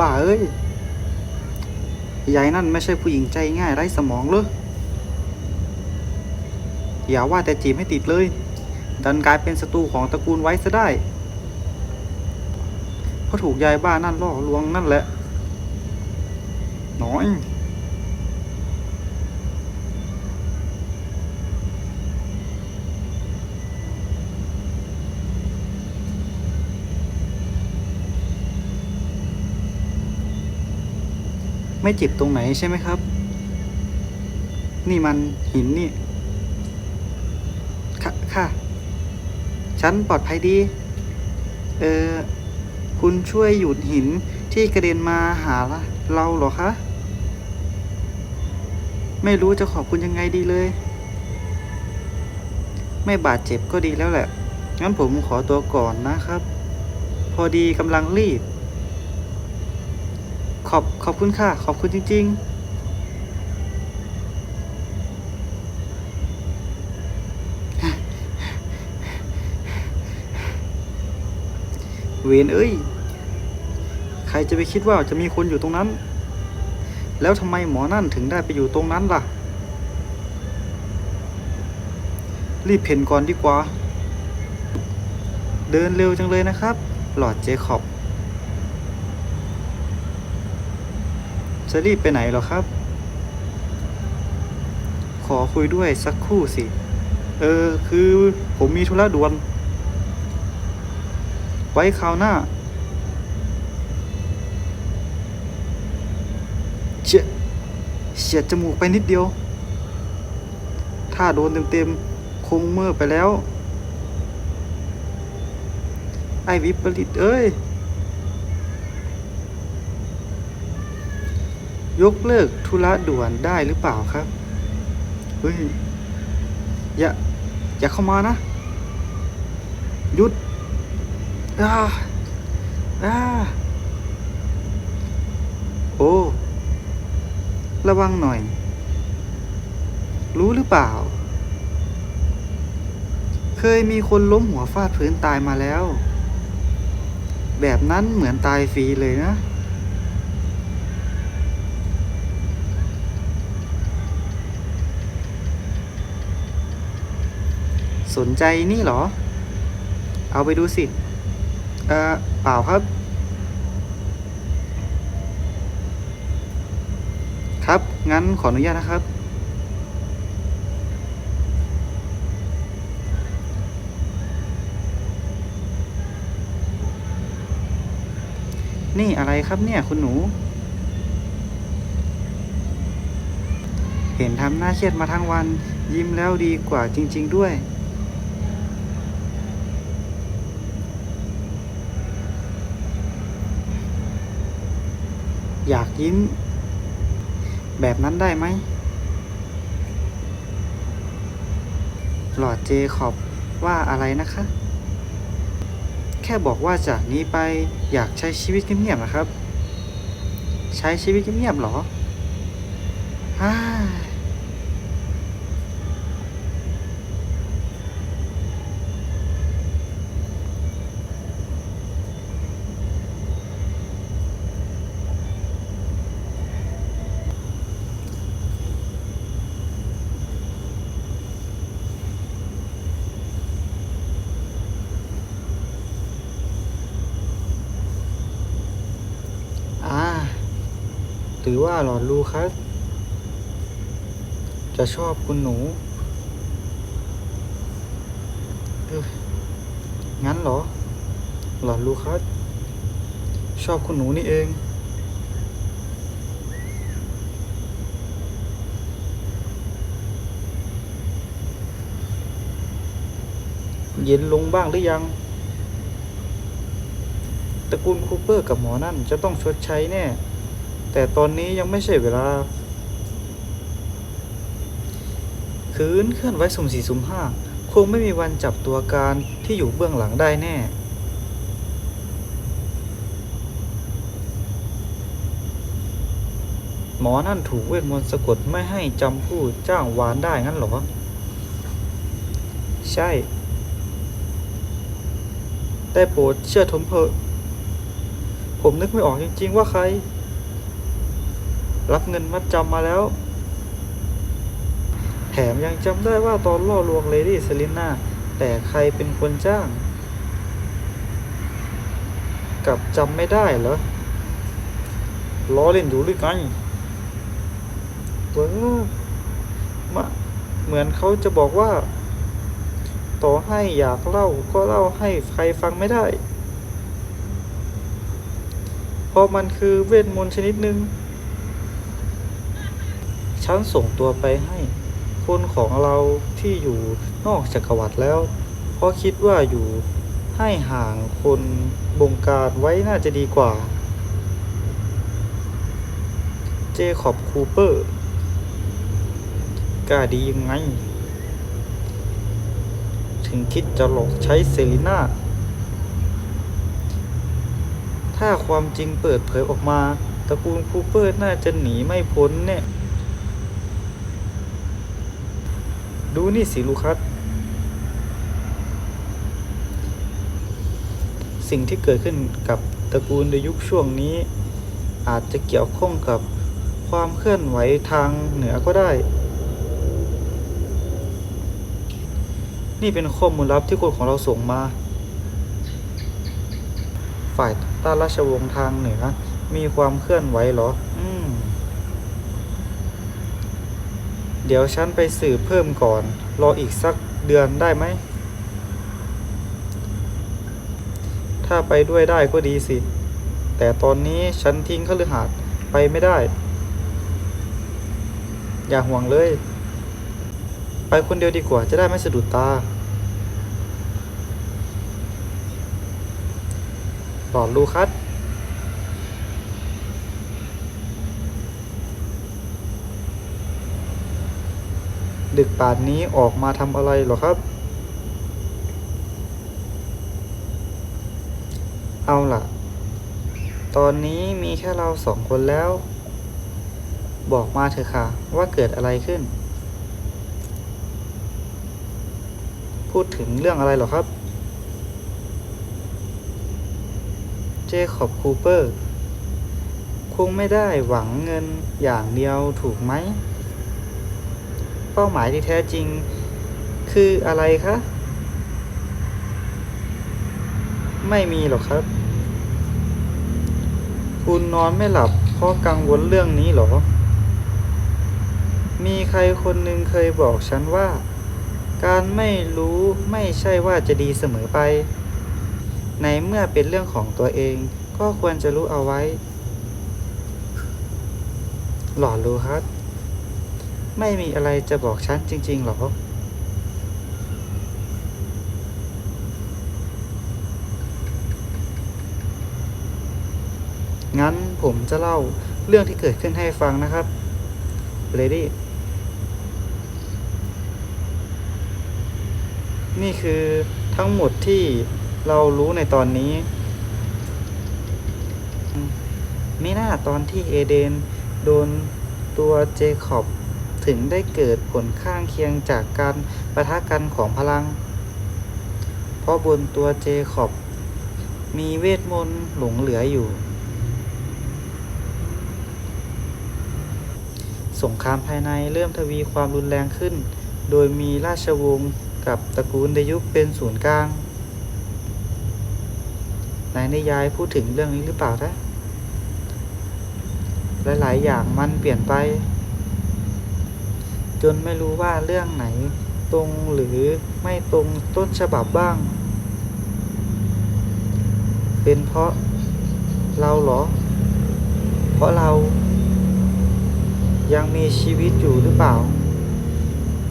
บ้าเอ้ยยายนั่นไม่ใช่ผู้หญิงใจง่ายไร้สมองเลยอย่าว่าแต่จีบให้ติดเลย ดันกลายเป็นศัตรูของตระกูลไว้ซะได้ เพราะถูกยายบ้านั่นล่อลวงนั่นแหละ น้อย ไม่เจ็บตรงไหนใช่ไหมครับ นี่มันหินนี่ ค่ะค่ะ ฉันปลอดภัยดี เออ คุณช่วยหยุดหินที่กระเด็นมาหาเราเหรอคะ ไม่รู้จะขอบคุณยังไงดีเลย ไม่บาดเจ็บก็ดีแล้วแหละ งั้นผมขอตัวก่อนนะครับ พอดีกำลังรีบ ขอบขอบคุณค่ะ ขอบคุณจริง ๆเวนเอ้ย ใครจะไปคิดว่าจะมีคนอยู่ตรงนั้น แล้วทำไมหมอนั่นถึงได้ไปอยู่ตรงนั้นล่ะ รีบเพ่นก่อนดีกว่า เดินเร็วจังเลยนะครับ หลอดเจคอบ จะรีบไปไหนหรอครับ ขอคุยด้วยสักครู่สิ เออ คือผมมีธุระด่วน ไว้คราวหน้า เฉียดเฉียดจมูกไปนิดเดียว ถ้าโดนเต็มๆ คงเมื่อไปแล้ว ไอวิปริตเอ้ย ยกเลิกธุระด่วนได้หรือเปล่าครับ เฮ้ย อย่า อย่าเข้ามานะ หยุดอ่าอ่าโอ้ ระวังหน่อย รู้หรือเปล่า เคยมีคนล้มหัวฟาดพื้นตายมาแล้ว แบบนั้นเหมือนตายฟรีเลยนะ สนใจนี่เหรอ เอาไปดูสิ เอ่อเปล่าครับ ครับ งั้นขออนุญาตนะครับ นี่อะไรครับเนี่ย คุณหนู เห็นทำหน้าเครียดมาทั้งวัน ยิ้มแล้วดีกว่าจริง ๆ ด้วย อยากยิ้ม แบบนั้นได้ไหม หลอดเจขอบว่าอะไรนะคะ แค่บอกว่าจากนี้ไปอยากใช้ชีวิตเงียบๆนะครับ ใช้ชีวิตเงียบๆหรอฮ่า อ่า ห รือว่าหลอดลูคัส จะชอบคุณหนู งั้นเหรอ หลอดลูคัส ชอบคุณหนูนี่เอง เย็นลงบ้างหรือยังตระกูลคูเปอร์กับหมอนั่นจะต้องชดใช้แน่ แต่ตอนนี้ยังไม่ใช่เวลา คืนเคลื่อนไว้สุ่มสี่สุ่มห้าคงไม่มีวันจับตัวการที่อยู่เบื้องหลังได้แน่ หมอนั่นถูกเวทมนต์สะกดไม่ให้จำผู้จ้างวานได้งั้นหรอ ใช่ ได้โปรดเชื่อทมเพอผมนึกไม่ออกจริง ๆ ว่าใคร รับเงินมัดจำมาแล้ว แถมยังจำได้ว่าตอนล่อลวงเลดี้เซลิน่าแต่ใครเป็นคนจ้าง กับจำไม่ได้เหรอล้อเล่นอยู่หรือไงเว้อมาเหมือนเขาจะบอกว่า ต่อให้อยากเล่าก็เล่าให้ใครฟังไม่ได้ เพราะมันคือเวทมนต์ชนิดหนึ่ง ฉันส่งตัวไปให้ คนของเราที่อยู่นอกจักรวรรดิแล้ว เพราะคิดว่าอยู่ให้ห่างคนบงการไว้น่าจะดีกว่า เจคอบคูเปอร์กล้าดียังไง ถึงคิดจะหลอกใช้เซลิน่าถ้าความจริงเปิดเผยออกมาตระกูลคูเปอร์น่าจะหนีไม่พ้นเนี่ย ดูนี่สิลูคัสสิ่งที่เกิดขึ้นกับตระกูลในยุคช่วงนี้ อาจจะเกี่ยวข้องกับความเคลื่อนไหวทางเหนือก็ได้ นี่เป็นข้อมูลลับที่คนของเราส่งมา ฝ่ายต้านราชวงศ์ทางเหนือ มีความเคลื่อนไหวเหรอ อืม เดี๋ยวฉันไปสืบเพิ่มก่อน รออีกสักเดือนได้ไหม ถ้าไปด้วยได้ก็ดีสิ แต่ตอนนี้ฉันทิ้งคฤหาสน์ไปไม่ได้ อย่าห่วงเลย ไปคนเดียวดีกว่าจะได้ไม่สะดุดตา หลอดลูคัส ดึกป่านนี้ออกมาทำอะไรหรอครับ เอาล่ะ ตอนนี้มีแค่เราสองคนแล้ว บอกมาเถอะค่ะ ว่าเกิดอะไรขึ้น พูดถึงเรื่องอะไรหรอครับ เจคอบคูเปอร์ คงไม่ได้หวังเงินอย่างเดียวถูกไหม ป้าหมายที่แท้จริงคืออะไรคะ ไม่มีหรอกครับ คุณนอนไม่หลับเพราะกังวลเรื่องนี้หรอ มีใครคนหนึ่งเคยบอกฉันว่า การไม่รู้ไม่ใช่ว่าจะดีเสมอไป ในเมื่อเป็นเรื่องของตัวเอง ก็ควรจะรู้เอาไว้ หล่อรู้ครับ ไม่มีอะไรจะบอกฉันจริง ๆ หรองั้นผมจะเล่าเรื่องที่เกิดขึ้นให้ฟังนะครับเลดี้นี่คือทั้งหมดที่เรารู้ในตอนนี้อืมมีหน้าตอนที่เอเดน โดนตัวเจคอบ ถึงได้เกิดผลข้างเคียงจากการประทะกันของพลัง เพราะบนตัวเจคอบมีเวทมนต์หลงเหลืออยู่ สงครามภายในเริ่มทวีความรุนแรงขึ้น โดยมีราชวงศ์กับตระกูลเดยุคเป็นศูนย์กลางในนิยายพูดถึงเรื่องนี้หรือเปล่านะหลาย ๆ อย่างมันเปลี่ยนไป จนไม่รู้ว่าเรื่องไหนตรงหรือไม่ตรงต้นฉบับบ้าง เป็นเพราะเราเหรอ เพราะเรายังมีชีวิตอยู่หรือเปล่า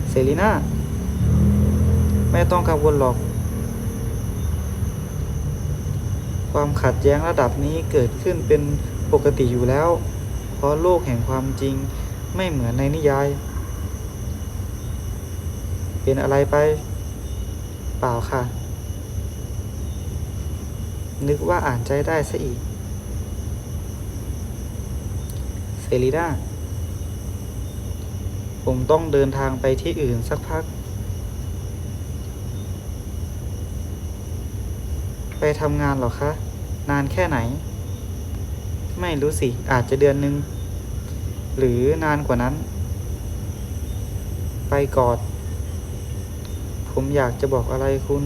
เซรีน่าไม่ต้องกังวลหรอก ความขัดแย้งระดับนี้เกิดขึ้นเป็นปกติอยู่แล้ว เพราะโลกแห่งความจริงไม่เหมือนในนิยาย เป็นอะไรไป เปล่าค่ะ นึกว่าอ่านใจได้ซะอีก เซรีน่าผมต้องเดินทางไปที่อื่นสักพัก ไปทำงานเหรอคะ นานแค่ไหน ไม่รู้สิ อาจจะเดือนหนึ่งหรือนานกว่านั้น ไปกอด ผมอยากจะบอกอะไรคุณ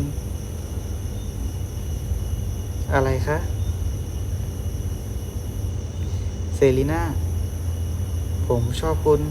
อะไรคะเซรีน่าผมชอบคุณ